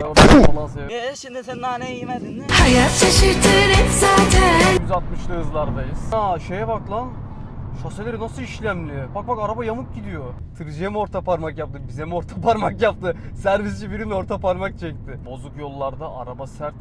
falan seviyorum. Ee, şimdi sen naneyi yemedin mi? Hayat şaşırtır hep zaten 160'lı hızlardayız. Aa şeye bak lan. Şaseleri nasıl işlemli? Bak bak araba yamuk gidiyor. Tırcıya mı orta parmak yaptı? Bize mi orta parmak yaptı? Servisçi birinin orta parmak çekti. Bozuk yollarda araba sert.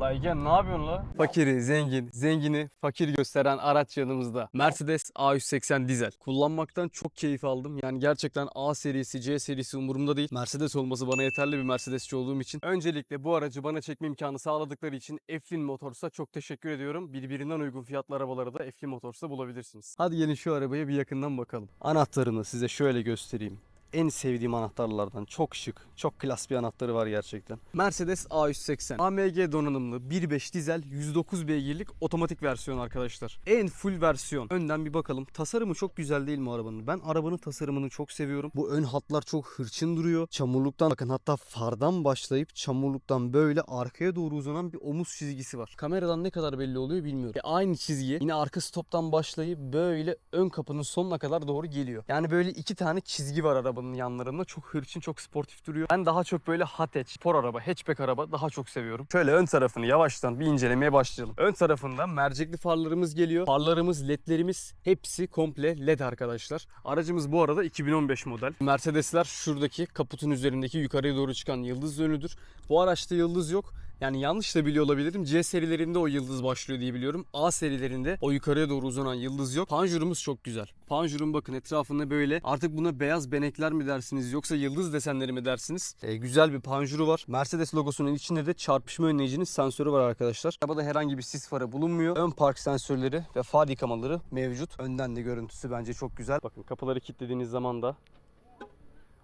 La ne yapıyorsun la? Fakiri, zengin, zengini fakir gösteren araç yanımızda. Mercedes A180 dizel. Kullanmaktan çok keyif aldım. Yani gerçekten A serisi, C serisi umurumda değil. Mercedes olması bana yeterli bir Mercedesçi olduğum için. Öncelikle bu aracı bana çekme imkanı sağladıkları için Eflin Motors'a çok teşekkür ediyorum. Birbirinden uygun fiyatlı arabaları da Eflin Motors'ta bulabilirsiniz. Hadi gelin şu arabaya bir yakından bakalım. Anahtarını size şöyle göstereyim en sevdiğim anahtarlardan. Çok şık, çok klas bir anahtarı var gerçekten. Mercedes A180. AMG donanımlı 1.5 dizel 109 beygirlik otomatik versiyon arkadaşlar. En full versiyon. Önden bir bakalım. Tasarımı çok güzel değil mi arabanın? Ben arabanın tasarımını çok seviyorum. Bu ön hatlar çok hırçın duruyor. Çamurluktan bakın hatta fardan başlayıp çamurluktan böyle arkaya doğru uzanan bir omuz çizgisi var. Kameradan ne kadar belli oluyor bilmiyorum. E, aynı çizgi yine arka stoptan başlayıp böyle ön kapının sonuna kadar doğru geliyor. Yani böyle iki tane çizgi var arabanın yanlarında. Çok hırçın, çok sportif duruyor. Ben daha çok böyle hatch, spor araba, hatchback araba daha çok seviyorum. Şöyle ön tarafını yavaştan bir incelemeye başlayalım. Ön tarafında mercekli farlarımız geliyor. Farlarımız, ledlerimiz hepsi komple led arkadaşlar. Aracımız bu arada 2015 model. Mercedesler şuradaki kaputun üzerindeki yukarıya doğru çıkan yıldız yönüdür. Bu araçta yıldız yok. Yani yanlış da biliyor olabilirim. C serilerinde o yıldız başlıyor diye biliyorum. A serilerinde o yukarıya doğru uzanan yıldız yok. Panjurumuz çok güzel. Panjurun bakın etrafında böyle artık buna beyaz benekler mi dersiniz yoksa yıldız desenleri mi dersiniz? E, güzel bir panjuru var. Mercedes logosunun içinde de çarpışma önleyicinin sensörü var arkadaşlar. Arabada herhangi bir sis farı bulunmuyor. Ön park sensörleri ve far yıkamaları mevcut. Önden de görüntüsü bence çok güzel. Bakın kapıları kilitlediğiniz zaman da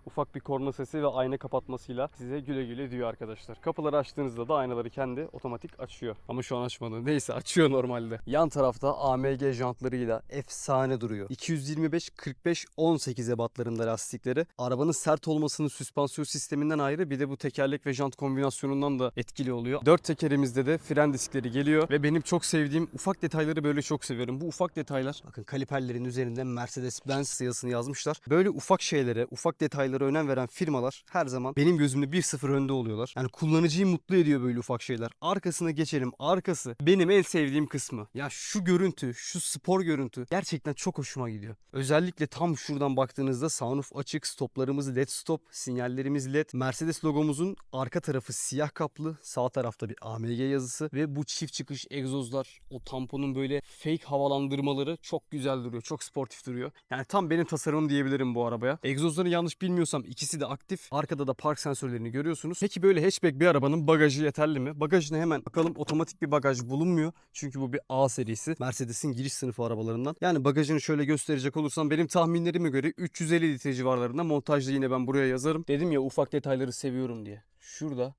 ufak bir korna sesi ve ayna kapatmasıyla size güle güle diyor arkadaşlar. Kapıları açtığınızda da aynaları kendi otomatik açıyor. Ama şu an açmadı. Neyse açıyor normalde. Yan tarafta AMG jantlarıyla efsane duruyor. 225 45 18 ebatlarında lastikleri. Arabanın sert olmasının süspansiyon sisteminden ayrı bir de bu tekerlek ve jant kombinasyonundan da etkili oluyor. Dört tekerimizde de fren diskleri geliyor ve benim çok sevdiğim ufak detayları böyle çok seviyorum. Bu ufak detaylar bakın kaliperlerin üzerinde Mercedes-Benz yazısını yazmışlar. Böyle ufak şeylere, ufak detaylara önem veren firmalar her zaman benim gözümde 1-0 önde oluyorlar. Yani kullanıcıyı mutlu ediyor böyle ufak şeyler. Arkasına geçelim. Arkası benim en sevdiğim kısmı. Ya şu görüntü, şu spor görüntü gerçekten çok hoşuma gidiyor. Özellikle tam şuradan baktığınızda sunroof açık, stoplarımız led stop, sinyallerimiz led. Mercedes logomuzun arka tarafı siyah kaplı, sağ tarafta bir AMG yazısı ve bu çift çıkış egzozlar, o tamponun böyle fake havalandırmaları çok güzel duruyor. Çok sportif duruyor. Yani tam benim tasarımım diyebilirim bu arabaya. Egzozları yanlış bilmiyorsam ikisi de aktif. Arkada da park sensörlerini görüyorsunuz. Peki böyle hatchback bir arabanın bagajı yeterli mi? Bagajına hemen bakalım otomatik bir bagaj bulunmuyor. Çünkü bu bir A serisi. Mercedes'in giriş sınıfı arabalarından. Yani bagajını şöyle gösterecek olursam benim tahminlerime göre 350 litre civarlarında montajda yine ben buraya yazarım. Dedim ya ufak detayları seviyorum diye. Şurada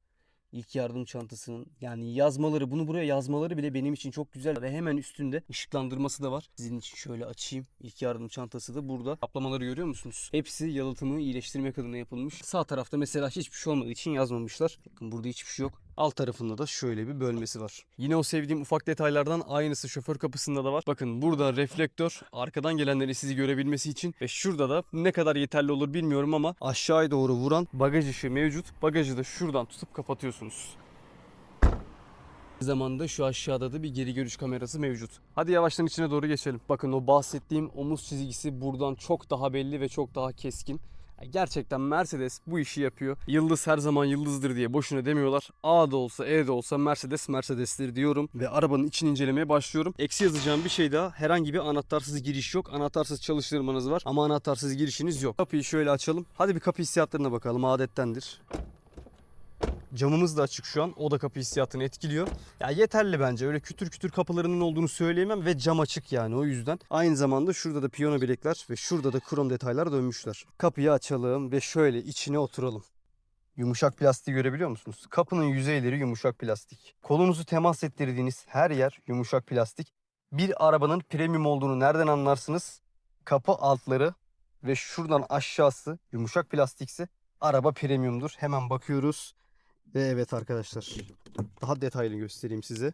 İlk yardım çantasının yani yazmaları bunu buraya yazmaları bile benim için çok güzel ve hemen üstünde ışıklandırması da var. Sizin için şöyle açayım. İlk yardım çantası da burada. Kaplamaları görüyor musunuz? Hepsi yalıtımı iyileştirmek adına yapılmış. Sağ tarafta mesela hiçbir şey olmadığı için yazmamışlar. Bakın burada hiçbir şey yok. Alt tarafında da şöyle bir bölmesi var. Yine o sevdiğim ufak detaylardan aynısı şoför kapısında da var. Bakın burada reflektör arkadan gelenleri sizi görebilmesi için ve şurada da ne kadar yeterli olur bilmiyorum ama aşağıya doğru vuran bagaj ışığı mevcut. Bagajı da şuradan tutup kapatıyorsunuz. Aynı zamanda şu aşağıda da bir geri görüş kamerası mevcut. Hadi yavaştan içine doğru geçelim. Bakın o bahsettiğim omuz çizgisi buradan çok daha belli ve çok daha keskin. Gerçekten Mercedes bu işi yapıyor. Yıldız her zaman yıldızdır diye boşuna demiyorlar. A da olsa E de olsa Mercedes Mercedes'tir diyorum. Ve arabanın içini incelemeye başlıyorum. Eksi yazacağım bir şey daha. Herhangi bir anahtarsız giriş yok. Anahtarsız çalıştırmanız var ama anahtarsız girişiniz yok. Kapıyı şöyle açalım. Hadi bir kapı hissiyatlarına bakalım. Adettendir. Camımız da açık şu an. O da kapı hissiyatını etkiliyor. Ya yeterli bence. Öyle kütür kütür kapılarının olduğunu söyleyemem ve cam açık yani o yüzden. Aynı zamanda şurada da piyano bilekler ve şurada da krom detaylar dönmüşler. Kapıyı açalım ve şöyle içine oturalım. Yumuşak plastiği görebiliyor musunuz? Kapının yüzeyleri yumuşak plastik. Kolunuzu temas ettirdiğiniz her yer yumuşak plastik. Bir arabanın premium olduğunu nereden anlarsınız? Kapı altları ve şuradan aşağısı yumuşak plastikse araba premiumdur. Hemen bakıyoruz. Ve evet arkadaşlar daha detaylı göstereyim size.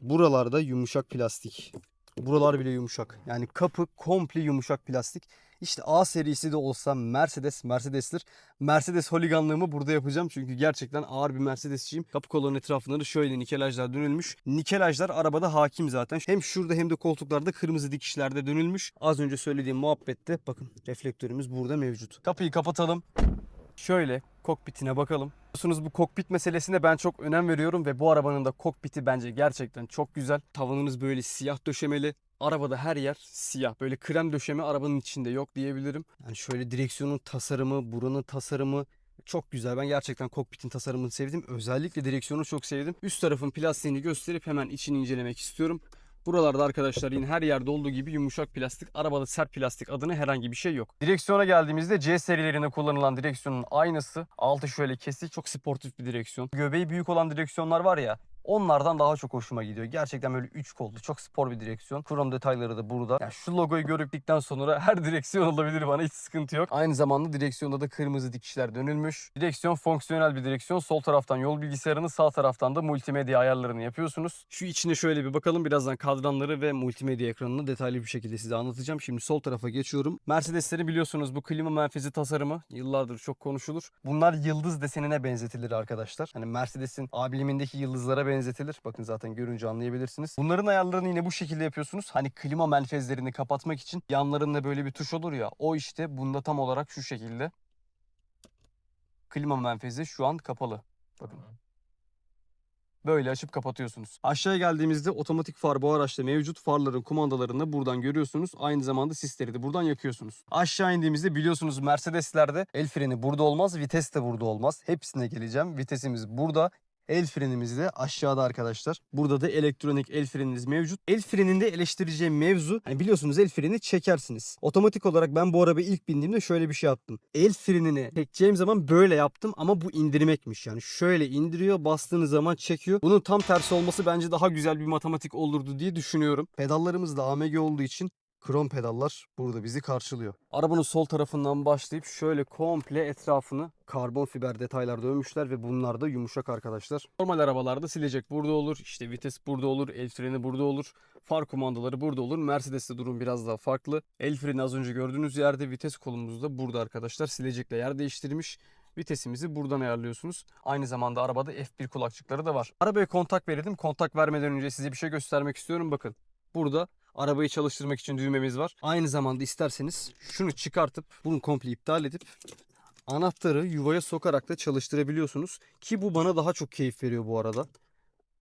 Buralarda yumuşak plastik. Buralar bile yumuşak. Yani kapı komple yumuşak plastik. İşte A serisi de olsa Mercedes Mercedes'tir. Mercedes holiganlığımı burada yapacağım çünkü gerçekten ağır bir Mercedesçiyim. Kapı kolonun etrafında da şöyle nikelajlar dönülmüş. Nikelajlar arabada hakim zaten. Hem şurada hem de koltuklarda kırmızı dikişlerde dönülmüş. Az önce söylediğim muhabbette bakın reflektörümüz burada mevcut. Kapıyı kapatalım. Şöyle kokpitine bakalım. Biliyorsunuz bu kokpit meselesine ben çok önem veriyorum ve bu arabanın da kokpiti bence gerçekten çok güzel. Tavanınız böyle siyah döşemeli. Arabada her yer siyah. Böyle krem döşeme arabanın içinde yok diyebilirim. Yani şöyle direksiyonun tasarımı, buranın tasarımı çok güzel. Ben gerçekten kokpitin tasarımını sevdim. Özellikle direksiyonu çok sevdim. Üst tarafın plastiğini gösterip hemen içini incelemek istiyorum. Buralarda arkadaşlar yine her yerde olduğu gibi yumuşak plastik. Arabada sert plastik adına herhangi bir şey yok. Direksiyona geldiğimizde C serilerinde kullanılan direksiyonun aynısı. Altı şöyle kesik çok sportif bir direksiyon. Göbeği büyük olan direksiyonlar var ya Onlardan daha çok hoşuma gidiyor. Gerçekten böyle 3 kollu, çok spor bir direksiyon. Krom detayları da burada. Yani şu logoyu gördükten sonra her direksiyon olabilir bana hiç sıkıntı yok. Aynı zamanda direksiyonda da kırmızı dikişler dönülmüş. Direksiyon fonksiyonel bir direksiyon. Sol taraftan yol bilgisayarını, sağ taraftan da multimedya ayarlarını yapıyorsunuz. Şu içine şöyle bir bakalım. Birazdan kadranları ve multimedya ekranını detaylı bir şekilde size anlatacağım. Şimdi sol tarafa geçiyorum. Mercedesleri biliyorsunuz bu klima menfezi tasarımı yıllardır çok konuşulur. Bunlar yıldız desenine benzetilir arkadaşlar. Hani Mercedes'in ablimindeki yıldızlara benzetilir. Bakın zaten görünce anlayabilirsiniz. Bunların ayarlarını yine bu şekilde yapıyorsunuz. Hani klima menfezlerini kapatmak için yanlarında böyle bir tuş olur ya. O işte bunda tam olarak şu şekilde. Klima menfezi şu an kapalı. Bakın. Böyle açıp kapatıyorsunuz. Aşağıya geldiğimizde otomatik far bu araçta mevcut. Farların kumandalarını da buradan görüyorsunuz. Aynı zamanda sisleri de buradan yakıyorsunuz. Aşağı indiğimizde biliyorsunuz Mercedes'lerde el freni burada olmaz, vites de burada olmaz. Hepsine geleceğim. Vitesimiz burada. El frenimiz de aşağıda arkadaşlar. Burada da elektronik el freniniz mevcut. El freninde eleştireceğim mevzu hani biliyorsunuz el freni çekersiniz. Otomatik olarak ben bu arabaya ilk bindiğimde şöyle bir şey yaptım. El frenini çekeceğim zaman böyle yaptım ama bu indirmekmiş. Yani şöyle indiriyor bastığınız zaman çekiyor. Bunun tam tersi olması bence daha güzel bir matematik olurdu diye düşünüyorum. Pedallarımız da AMG olduğu için Krom pedallar burada bizi karşılıyor. Arabanın sol tarafından başlayıp şöyle komple etrafını karbon fiber detaylar dövmüşler ve bunlar da yumuşak arkadaşlar. Normal arabalarda silecek burada olur, işte vites burada olur, el freni burada olur, far kumandaları burada olur. Mercedes'te durum biraz daha farklı. El freni az önce gördüğünüz yerde, vites kolumuz da burada arkadaşlar. Silecekle yer değiştirmiş. Vitesimizi buradan ayarlıyorsunuz. Aynı zamanda arabada F1 kulakçıkları da var. Arabaya kontak verelim. Kontak vermeden önce size bir şey göstermek istiyorum. Bakın burada arabayı çalıştırmak için düğmemiz var. Aynı zamanda isterseniz şunu çıkartıp bunu komple iptal edip anahtarı yuvaya sokarak da çalıştırabiliyorsunuz. Ki bu bana daha çok keyif veriyor bu arada.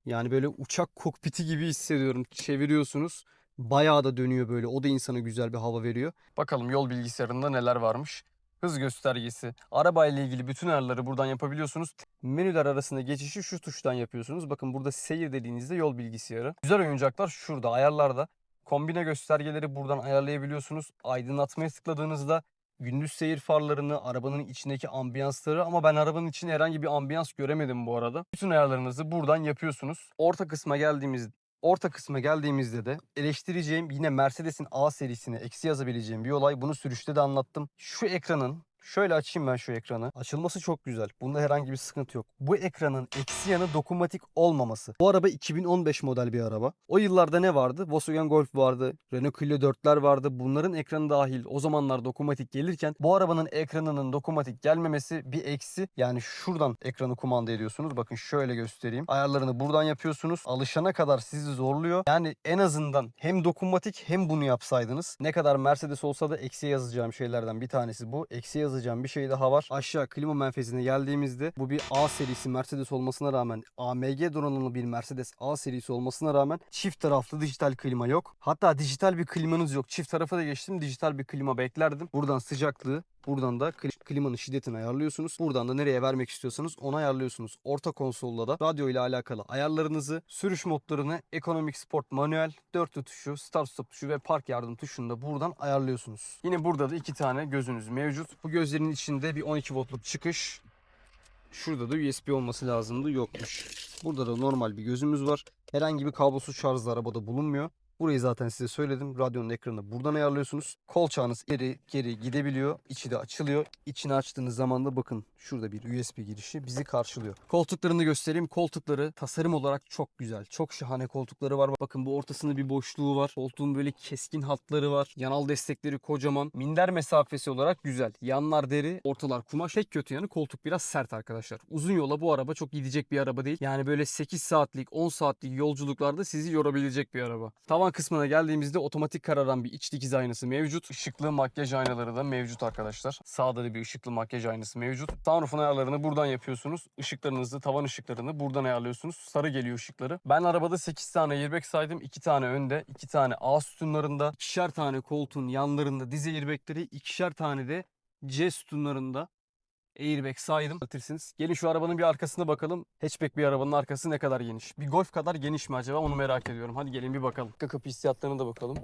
Yani böyle uçak kokpiti gibi hissediyorum. Çeviriyorsunuz. Bayağı da dönüyor böyle. O da insana güzel bir hava veriyor. Bakalım yol bilgisayarında neler varmış. Hız göstergesi, arabayla ilgili bütün ayarları buradan yapabiliyorsunuz. Menüler arasında geçişi şu tuştan yapıyorsunuz. Bakın burada seyir dediğinizde yol bilgisayarı. Güzel oyuncaklar şurada ayarlarda. Kombine göstergeleri buradan ayarlayabiliyorsunuz. Aydınlatmaya tıkladığınızda gündüz seyir farlarını, arabanın içindeki ambiyansları ama ben arabanın içinde herhangi bir ambiyans göremedim bu arada. Bütün ayarlarınızı buradan yapıyorsunuz. Orta kısma geldiğimiz Orta kısma geldiğimizde de eleştireceğim yine Mercedes'in A serisine eksi yazabileceğim bir olay. Bunu sürüşte de anlattım. Şu ekranın Şöyle açayım ben şu ekranı. Açılması çok güzel. Bunda herhangi bir sıkıntı yok. Bu ekranın eksi yanı dokunmatik olmaması. Bu araba 2015 model bir araba. O yıllarda ne vardı? Volkswagen Golf vardı. Renault Clio 4'ler vardı. Bunların ekranı dahil o zamanlar dokunmatik gelirken bu arabanın ekranının dokunmatik gelmemesi bir eksi. Yani şuradan ekranı kumanda ediyorsunuz. Bakın şöyle göstereyim. Ayarlarını buradan yapıyorsunuz. Alışana kadar sizi zorluyor. Yani en azından hem dokunmatik hem bunu yapsaydınız. Ne kadar Mercedes olsa da eksi yazacağım şeylerden bir tanesi bu. Eksi yazacağım bir şey daha var. Aşağı klima menfezine geldiğimizde bu bir A serisi Mercedes olmasına rağmen AMG donanımlı bir Mercedes A serisi olmasına rağmen çift taraflı dijital klima yok. Hatta dijital bir klimanız yok. Çift tarafa da geçtim. Dijital bir klima beklerdim. Buradan sıcaklığı Buradan da kli- klimanın şiddetini ayarlıyorsunuz. Buradan da nereye vermek istiyorsanız onu ayarlıyorsunuz. Orta konsolda da radyo ile alakalı ayarlarınızı, sürüş modlarını, ekonomik sport, manuel, dörtlü tuşu, start stop tuşu ve park yardım tuşunu da buradan ayarlıyorsunuz. Yine burada da iki tane gözünüz mevcut. Bu gözlerin içinde bir 12 voltluk çıkış. Şurada da USB olması lazımdı. Yokmuş. Burada da normal bir gözümüz var. Herhangi bir kablosuz şarj da arabada bulunmuyor. Burayı zaten size söyledim. Radyonun ekranını buradan ayarlıyorsunuz. Kolçağınız geri geri gidebiliyor. İçi de açılıyor. İçini açtığınız zaman da bakın şurada bir USB girişi bizi karşılıyor. Koltuklarını göstereyim. Koltukları tasarım olarak çok güzel. Çok şahane koltukları var. Bakın bu ortasında bir boşluğu var. Koltuğun böyle keskin hatları var. Yanal destekleri kocaman. Minder mesafesi olarak güzel. Yanlar deri, ortalar kumaş. Tek kötü yanı koltuk biraz sert arkadaşlar. Uzun yola bu araba çok gidecek bir araba değil. Yani böyle 8 saatlik, 10 saatlik yolculuklarda sizi yorabilecek bir araba. Tavan kısmına geldiğimizde otomatik kararan bir iç dikiz aynası mevcut. Işıklı makyaj aynaları da mevcut arkadaşlar. Sağda da bir ışıklı makyaj aynası mevcut. Sunroof'un ayarlarını buradan yapıyorsunuz. Işıklarınızı, tavan ışıklarını buradan ayarlıyorsunuz. Sarı geliyor ışıkları. Ben arabada 8 tane airbag saydım. 2 tane önde, 2 tane A sütunlarında, ikişer tane koltuğun yanlarında diz airbagleri, ikişer tane de C sütunlarında airbag saydım. Anlatırsınız. Gelin şu arabanın bir arkasına bakalım. Hatchback bir arabanın arkası ne kadar geniş? Bir Golf kadar geniş mi acaba onu merak ediyorum. Hadi gelin bir bakalım. Kapı hissiyatlarına da bakalım.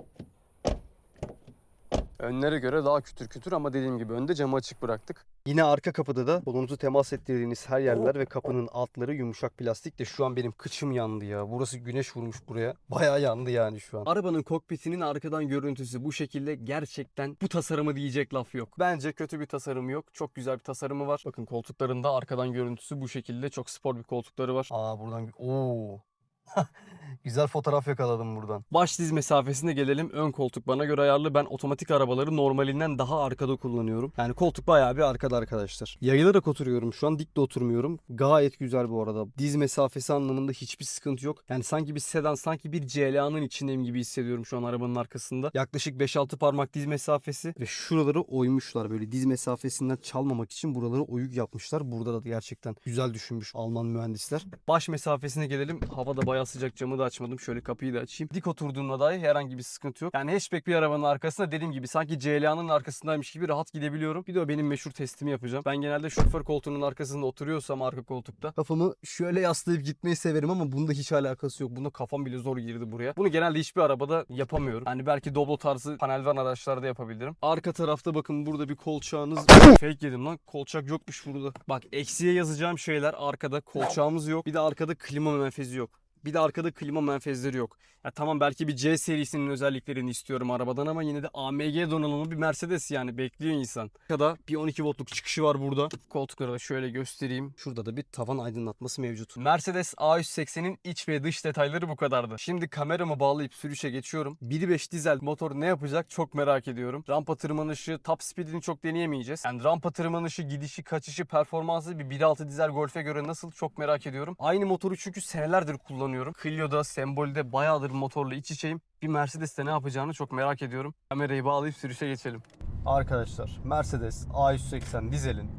Önlere göre daha kütür kütür ama dediğim gibi önde camı açık bıraktık. Yine arka kapıda da kolunuzu temas ettirdiğiniz her yerler ve kapının altları yumuşak plastik de şu an benim kıçım yandı ya. Burası güneş vurmuş buraya. Bayağı yandı yani şu an. Arabanın kokpitinin arkadan görüntüsü bu şekilde gerçekten bu tasarımı diyecek laf yok. Bence kötü bir tasarımı yok. Çok güzel bir tasarımı var. Bakın koltuklarında arkadan görüntüsü bu şekilde. Çok spor bir koltukları var. Aa buradan Oo. Güzel fotoğraf yakaladım buradan. Baş diz mesafesine gelelim. Ön koltuk bana göre ayarlı. Ben otomatik arabaları normalinden daha arkada kullanıyorum. Yani koltuk bayağı bir arkada arkadaşlar. Yayılarak oturuyorum şu an. Dik de oturmuyorum. Gayet güzel bu arada. Diz mesafesi anlamında hiçbir sıkıntı yok. Yani sanki bir sedan, sanki bir CLA'nın içindeyim gibi hissediyorum şu an arabanın arkasında. Yaklaşık 5-6 parmak diz mesafesi ve şuraları oymuşlar böyle diz mesafesinden çalmamak için buraları oyuk yapmışlar. Burada da gerçekten güzel düşünmüş Alman mühendisler. Baş mesafesine gelelim. Havada bayağı sıcak camı da açmadım. Şöyle kapıyı da açayım. Dik oturduğumda dahi herhangi bir sıkıntı yok. Yani hatchback bir arabanın arkasında dediğim gibi sanki CLA'nın arkasındaymış gibi rahat gidebiliyorum. Bir de o benim meşhur testimi yapacağım. Ben genelde şoför koltuğunun arkasında oturuyorsam arka koltukta kafamı şöyle yaslayıp gitmeyi severim ama bunda hiç alakası yok. Bunda kafam bile zor girdi buraya. Bunu genelde hiçbir arabada yapamıyorum. Hani belki Doblo tarzı panel van araçlarda yapabilirim. Arka tarafta bakın burada bir kolçağınız fake yedim lan. Kolçak yokmuş burada. Bak eksiye yazacağım şeyler arkada kolçağımız yok. Bir de arkada klima menfezi yok. Bir de arkada klima menfezleri yok. Ya tamam belki bir C serisinin özelliklerini istiyorum arabadan ama yine de AMG donanımlı bir Mercedes yani bekliyor insan. Arkada bir 12 voltluk çıkışı var burada. Koltukları da şöyle göstereyim. Şurada da bir tavan aydınlatması mevcut. Mercedes A180'in iç ve dış detayları bu kadardı. Şimdi kameramı bağlayıp sürüşe geçiyorum. 1.5 dizel motor ne yapacak çok merak ediyorum. Rampa tırmanışı, top speedini çok deneyemeyeceğiz. Yani rampa tırmanışı, gidişi, kaçışı, performansı bir 1.6 dizel Golf'e göre nasıl çok merak ediyorum. Aynı motoru çünkü senelerdir kullanıyorum. Clio'da, Sembol'de bayağıdır motorla iç içeyim. Bir Mercedes'te ne yapacağını çok merak ediyorum. Kamerayı bağlayıp sürüşe geçelim. Arkadaşlar Mercedes A180 dizelin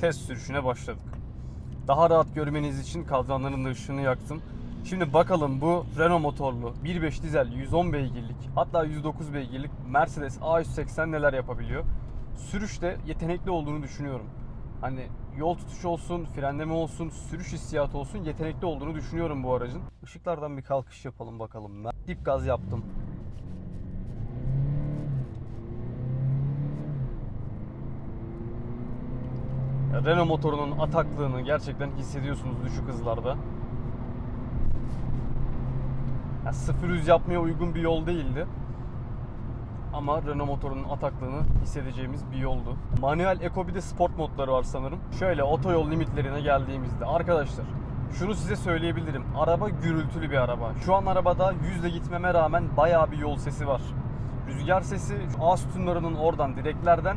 test sürüşüne başladık. Daha rahat görmeniz için kadranların da ışığını yaktım. Şimdi bakalım bu Renault motorlu 1.5 dizel 110 beygirlik hatta 109 beygirlik Mercedes A180 neler yapabiliyor? Sürüşte yetenekli olduğunu düşünüyorum. Hani yol tutuşu olsun, frenleme olsun, sürüş hissiyatı olsun yetenekli olduğunu düşünüyorum bu aracın. Işıklardan bir kalkış yapalım bakalım. Ben dip gaz yaptım. Ya Renault motorunun ataklığını gerçekten hissediyorsunuz düşük hızlarda. Ya 0-100 yapmaya uygun bir yol değildi. Ama Renault motorunun ataklığını hissedeceğimiz bir yoldu. Manuel Eco bir de sport modları var sanırım. Şöyle otoyol limitlerine geldiğimizde arkadaşlar şunu size söyleyebilirim. Araba gürültülü bir araba. Şu an arabada yüzle gitmeme rağmen bayağı bir yol sesi var. Rüzgar sesi şu A sütunlarının oradan direklerden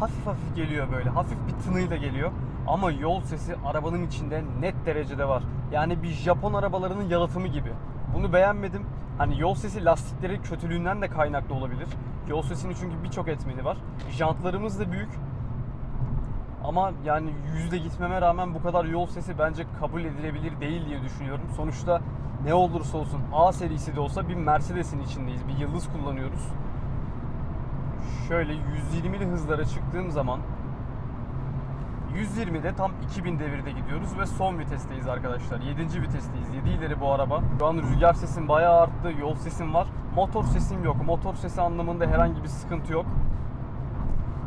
hafif hafif geliyor böyle. Hafif bir tınıyla geliyor. Ama yol sesi arabanın içinde net derecede var. Yani bir Japon arabalarının yalıtımı gibi. Bunu beğenmedim. Hani yol sesi lastikleri kötülüğünden de kaynaklı olabilir. Yol sesinin çünkü birçok etmeni var. Jantlarımız da büyük. Ama yani yüzde gitmeme rağmen bu kadar yol sesi bence kabul edilebilir değil diye düşünüyorum. Sonuçta ne olursa olsun A serisi de olsa bir Mercedes'in içindeyiz. Bir yıldız kullanıyoruz. Şöyle 120'li hızlara çıktığım zaman 120'de tam 2000 devirde gidiyoruz ve son vitesteyiz arkadaşlar. 7. vitesteyiz. 7 ileri bu araba. Şu an rüzgar sesim bayağı arttı. Yol sesim var. Motor sesim yok. Motor sesi anlamında herhangi bir sıkıntı yok.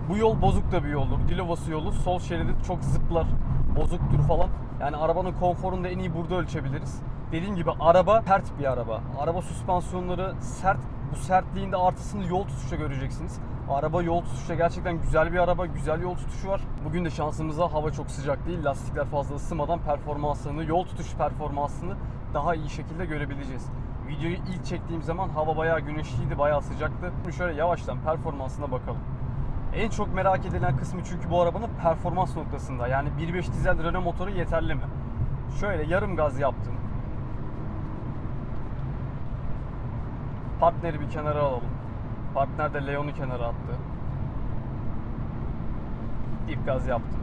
Bu yol bozuk da bir yoldur. Dilovası yolu. Sol şeridi çok zıplar. Bozuktur falan. Yani arabanın konforunu da en iyi burada ölçebiliriz. Dediğim gibi araba sert bir araba. Araba süspansiyonları sert. Bu sertliğinde artısını yol tutuşta göreceksiniz. Araba yol tutuşta gerçekten güzel bir araba, güzel yol tutuşu var. Bugün de şansımıza hava çok sıcak değil, lastikler fazla ısınmadan performansını, yol tutuş performansını daha iyi şekilde görebileceğiz. Videoyu ilk çektiğim zaman hava bayağı güneşliydi, bayağı sıcaktı. Şimdi şöyle yavaştan performansına bakalım. En çok merak edilen kısmı çünkü bu arabanın performans noktasında. Yani 1.5 dizel Renault motoru yeterli mi? Şöyle yarım gaz yaptım. Partneri bir kenara alalım. Partner de Leon'u kenara attı. Dip gaz yaptım.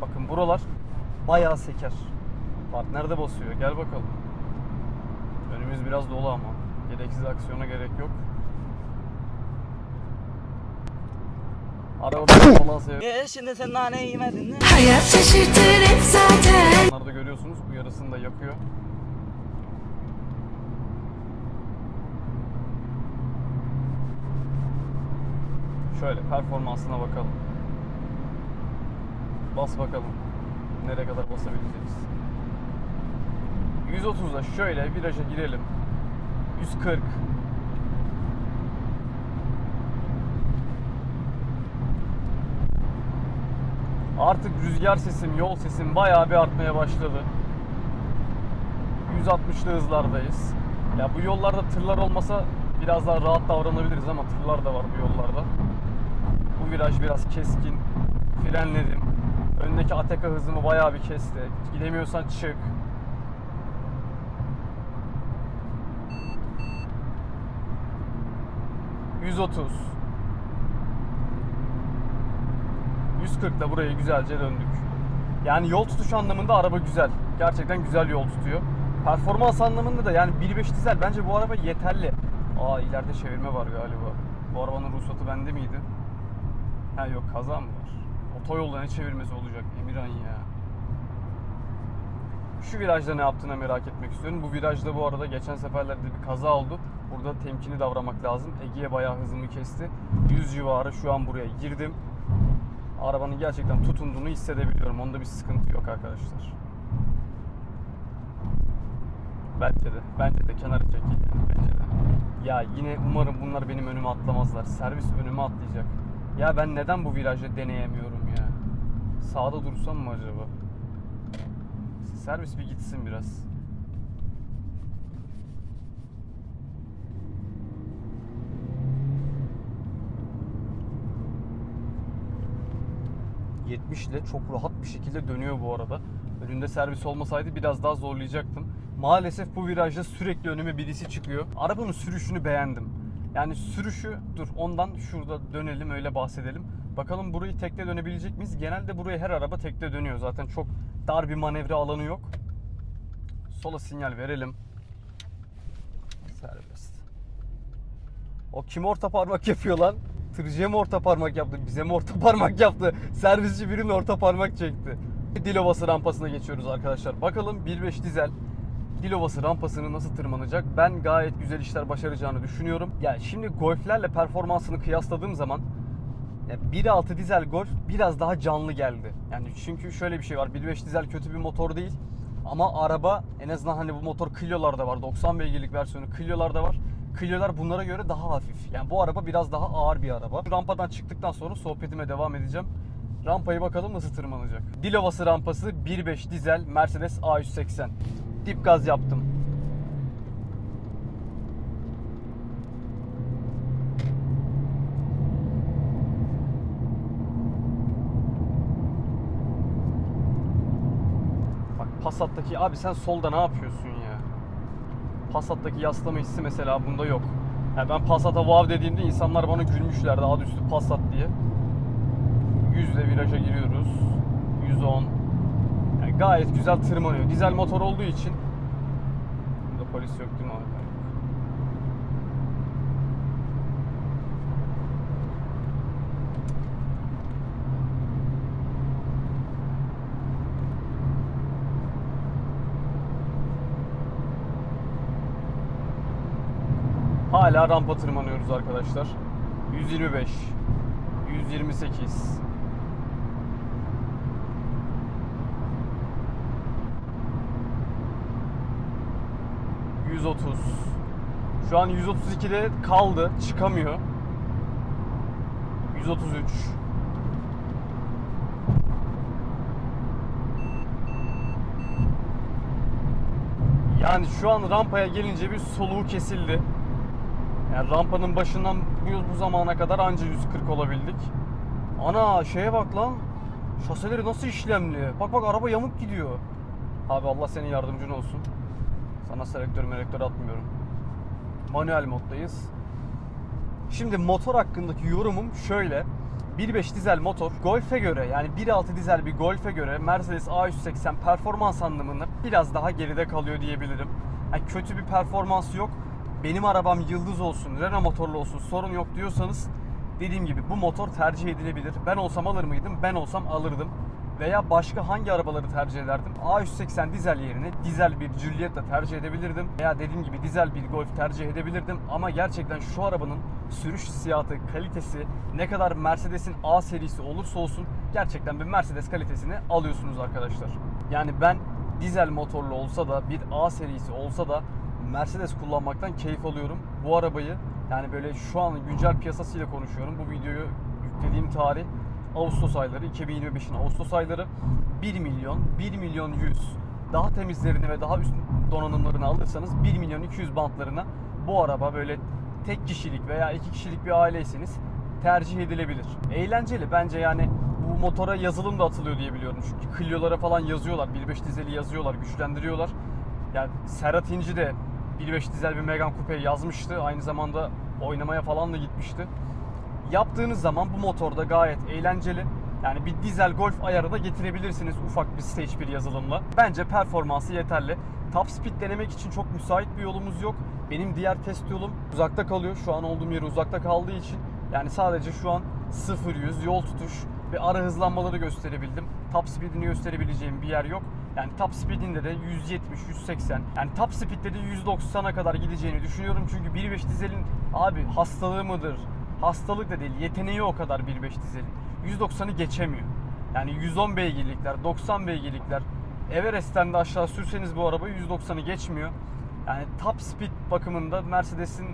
Bakın buralar bayağı seker. Partner de basıyor. Gel bakalım. Önümüz biraz dolu ama. Gereksiz aksiyona gerek yok. Arabada falan seviyor. E şimdi sen nane yemedin mi? Hayat şaşırtır hep zaten Bunları da görüyorsunuz. Uyarısını da yakıyor. Şöyle performansına bakalım. Bas bakalım. Nereye kadar basabileceğiz. 130'da şöyle viraja girelim. 140. Artık rüzgar sesim, yol sesim bayağı bir artmaya başladı. 160'lı hızlardayız. Ya bu yollarda tırlar olmasa biraz daha rahat davranabiliriz ama tırlar da var bu yollarda. Viraj biraz keskin. Frenledim. Öndeki Ateka hızımı bayağı bir kesti. Gidemiyorsan çık. ...130... 140 da burayı güzelce döndük. Yani yol tutuş anlamında araba güzel. Gerçekten güzel yol tutuyor. Performans anlamında da yani 1.5 dizel bence bu araba yeterli. Aa ileride çevirme var galiba. Bu arabanın ruhsatı bende miydi? Ha yok kaza mı var? Otoyolda ne çevirmesi olacak Emirhan ya. Şu virajda ne yaptığına merak etmek istiyorum. Bu virajda bu arada geçen seferlerde bir kaza oldu. Burada temkinli davranmak lazım. Ege'ye bayağı hızımı kesti. 100 civarı şu an buraya girdim arabanın gerçekten tutunduğunu hissedebiliyorum. Onda bir sıkıntı yok arkadaşlar. Bence de. Bence de kenara çekil. Bence de. Ya yine umarım bunlar benim önüme atlamazlar. Servis önüme atlayacak. Ya ben neden bu virajda deneyemiyorum ya? Sağda dursam mı acaba? Servis bir gitsin biraz. ...70 ile çok rahat bir şekilde dönüyor bu arada. Önünde servis olmasaydı biraz daha zorlayacaktım. Maalesef bu virajda sürekli önüme birisi çıkıyor. Arabanın sürüşünü beğendim. Yani sürüşü, dur ondan şurada dönelim öyle bahsedelim. Bakalım burayı tekte dönebilecek miyiz? Genelde burayı her araba tekte dönüyor. Zaten çok dar bir manevra alanı yok. Sola sinyal verelim. Serbest. O kim orta parmak yapıyor lan? Tırcıya mı orta parmak yaptı? Bize mi orta parmak yaptı? Servisçi birinin orta parmak çekti. Dilovası rampasına geçiyoruz arkadaşlar. Bakalım 1.5 dizel Dilovası rampasını nasıl tırmanacak? Ben gayet güzel işler başaracağını düşünüyorum. Yani şimdi Golf'lerle performansını kıyasladığım zaman ya 1.6 dizel Golf biraz daha canlı geldi. Yani çünkü şöyle bir şey var. 1.5 dizel kötü bir motor değil. Ama araba en azından hani bu motor Clio'larda var. 90 beygirlik versiyonu Clio'larda var. Clio'lar bunlara göre daha hafif. Yani bu araba biraz daha ağır bir araba. Rampadan çıktıktan sonra sohbetime devam edeceğim. Rampayı bakalım nasıl tırmanacak. Dilovası rampası 1.5 dizel Mercedes A180. Dip gaz yaptım. Bak Passat'taki abi sen solda ne yapıyorsun ya? Passat'taki yaslama hissi mesela bunda yok. Yani ben Passat'a wow dediğimde insanlar bana gülmüşlerdi adı üstü Passat diye. 100 ile viraja giriyoruz. 110. Gayet güzel tırmanıyor. Dizel motor olduğu için Burada polis yok değil mi abi? Hala rampa tırmanıyoruz arkadaşlar. 125 128 130. Şu an 132'de kaldı. Çıkamıyor. 133. Yani şu an rampaya gelince bir soluğu kesildi. Yani rampanın başından bu, bu zamana kadar anca 140 olabildik. Ana şeye bak lan. Şaseleri nasıl işlemli? Bak bak araba yamuk gidiyor. Abi Allah senin yardımcın olsun. Sana selektör melektör atmıyorum. Manuel moddayız. Şimdi motor hakkındaki yorumum şöyle. 1.5 dizel motor Golf'e göre yani 1.6 dizel bir Golf'e göre Mercedes A180 performans anlamında biraz daha geride kalıyor diyebilirim. Yani kötü bir performansı yok. Benim arabam yıldız olsun, Renault motorlu olsun sorun yok diyorsanız dediğim gibi bu motor tercih edilebilir. Ben olsam alır mıydım? Ben olsam alırdım. Veya başka hangi arabaları tercih ederdim? A180 dizel yerine dizel bir Giulietta tercih edebilirdim. Veya dediğim gibi dizel bir Golf tercih edebilirdim. Ama gerçekten şu arabanın sürüş hissiyatı, kalitesi ne kadar Mercedes'in A serisi olursa olsun gerçekten bir Mercedes kalitesini alıyorsunuz arkadaşlar. Yani ben dizel motorlu olsa da bir A serisi olsa da Mercedes kullanmaktan keyif alıyorum. Bu arabayı yani böyle şu an güncel piyasasıyla konuşuyorum. Bu videoyu yüklediğim tarih Ağustos ayları 2025'in Ağustos ayları 1 milyon 1 milyon 100 daha temizlerini ve daha üst donanımlarını alırsanız 1 milyon 200 bantlarına bu araba böyle tek kişilik veya iki kişilik bir aileyseniz tercih edilebilir. Eğlenceli bence yani bu motora yazılım da atılıyor diye biliyorum. Çünkü Clio'lara falan yazıyorlar. 1.5 dizeli yazıyorlar, güçlendiriyorlar. Yani Serhat İnci de 1.5 dizel bir Megane Coupe yazmıştı. Aynı zamanda oynamaya falan da gitmişti yaptığınız zaman bu motorda gayet eğlenceli. Yani bir dizel golf ayarı da getirebilirsiniz ufak bir stage bir yazılımla. Bence performansı yeterli. Top speed denemek için çok müsait bir yolumuz yok. Benim diğer test yolum uzakta kalıyor. Şu an olduğum yer uzakta kaldığı için yani sadece şu an 0-100 yol tutuş ve ara hızlanmaları gösterebildim. Top speedini gösterebileceğim bir yer yok. Yani top speedinde de 170, 180 yani top speedde de 190'a kadar gideceğini düşünüyorum. Çünkü 1.5 dizelin abi hastalığı mıdır, hastalık da değil yeteneği o kadar 1.5 dizelin. 190'ı geçemiyor. Yani 110 beygirlikler, 90 beygirlikler Everest'ten de aşağı sürseniz bu arabayı 190'ı geçmiyor. Yani top speed bakımında Mercedes'in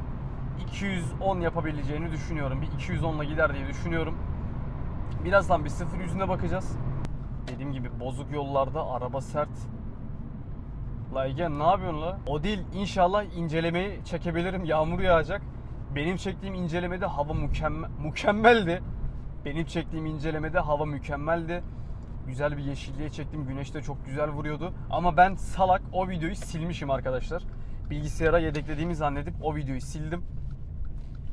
210 yapabileceğini düşünüyorum. Bir 210 ile gider diye düşünüyorum. Birazdan bir 0 yüzüne bakacağız. Dediğim gibi bozuk yollarda araba sert. La ne yapıyorsun la? O değil inşallah incelemeyi çekebilirim. Yağmur yağacak. Benim çektiğim incelemede hava mükemmel, mükemmeldi. Benim çektiğim incelemede hava mükemmeldi. Güzel bir yeşilliğe çektim. Güneş de çok güzel vuruyordu. Ama ben salak o videoyu silmişim arkadaşlar. Bilgisayara yedeklediğimi zannedip o videoyu sildim.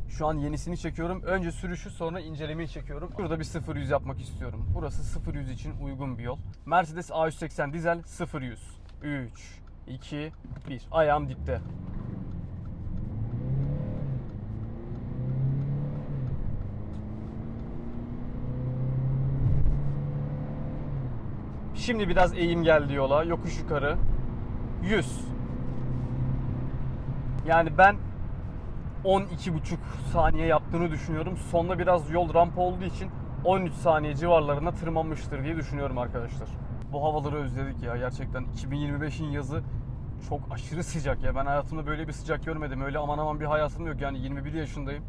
Şu an yenisini çekiyorum. Önce sürüşü sonra incelemeyi çekiyorum. Burada bir 0-100 yapmak istiyorum. Burası 0-100 için uygun bir yol. Mercedes A180 dizel 0-100. 3, 2, 1. Ayağım dipte. Şimdi biraz eğim geldi yola. Yokuş yukarı. 100. Yani ben 12,5 saniye yaptığını düşünüyorum. Sonda biraz yol rampa olduğu için 13 saniye civarlarına tırmanmıştır diye düşünüyorum arkadaşlar. Bu havaları özledik ya gerçekten. 2025'in yazı çok aşırı sıcak ya. Ben hayatımda böyle bir sıcak görmedim. Öyle aman aman bir hayatım yok. Yani 21 yaşındayım.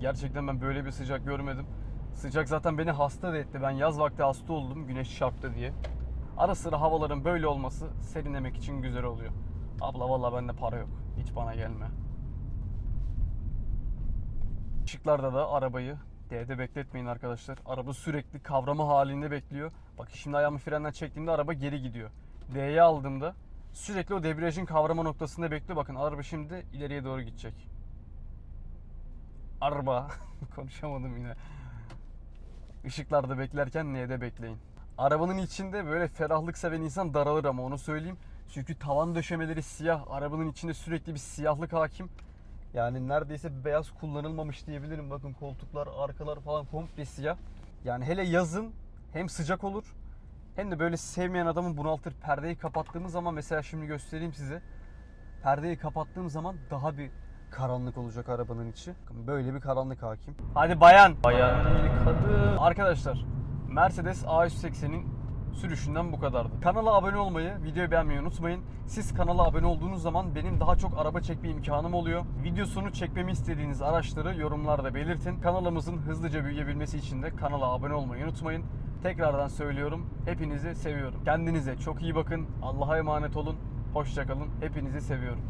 Gerçekten ben böyle bir sıcak görmedim. Sıcak zaten beni hasta da etti. Ben yaz vakti hasta oldum güneş çarptı diye. Ara sıra havaların böyle olması serinlemek için güzel oluyor. Abla valla bende para yok. Hiç bana gelme. Işıklarda da arabayı D'de bekletmeyin arkadaşlar. Araba sürekli kavrama halinde bekliyor. Bak şimdi ayağımı frenden çektiğimde araba geri gidiyor. D'ye aldığımda sürekli o debriyajın kavrama noktasında bekliyor. Bakın araba şimdi ileriye doğru gidecek. Araba. Konuşamadım yine. Işıklarda beklerken N'de bekleyin. Arabanın içinde böyle ferahlık seven insan daralır ama onu söyleyeyim. Çünkü tavan döşemeleri siyah. Arabanın içinde sürekli bir siyahlık hakim. Yani neredeyse beyaz kullanılmamış diyebilirim. Bakın koltuklar, arkalar falan komple siyah. Yani hele yazın hem sıcak olur hem de böyle sevmeyen adamın bunaltır. Perdeyi kapattığımız zaman mesela şimdi göstereyim size. Perdeyi kapattığım zaman daha bir karanlık olacak arabanın içi. Bakın Böyle bir karanlık hakim. Hadi bayan. Bayan değil kadın. Arkadaşlar Mercedes A180'in sürüşünden bu kadardı. Kanala abone olmayı, videoyu beğenmeyi unutmayın. Siz kanala abone olduğunuz zaman benim daha çok araba çekme imkanım oluyor. Videosunu çekmemi istediğiniz araçları yorumlarda belirtin. Kanalımızın hızlıca büyüyebilmesi için de kanala abone olmayı unutmayın. Tekrardan söylüyorum. Hepinizi seviyorum. Kendinize çok iyi bakın. Allah'a emanet olun. Hoşçakalın. Hepinizi seviyorum.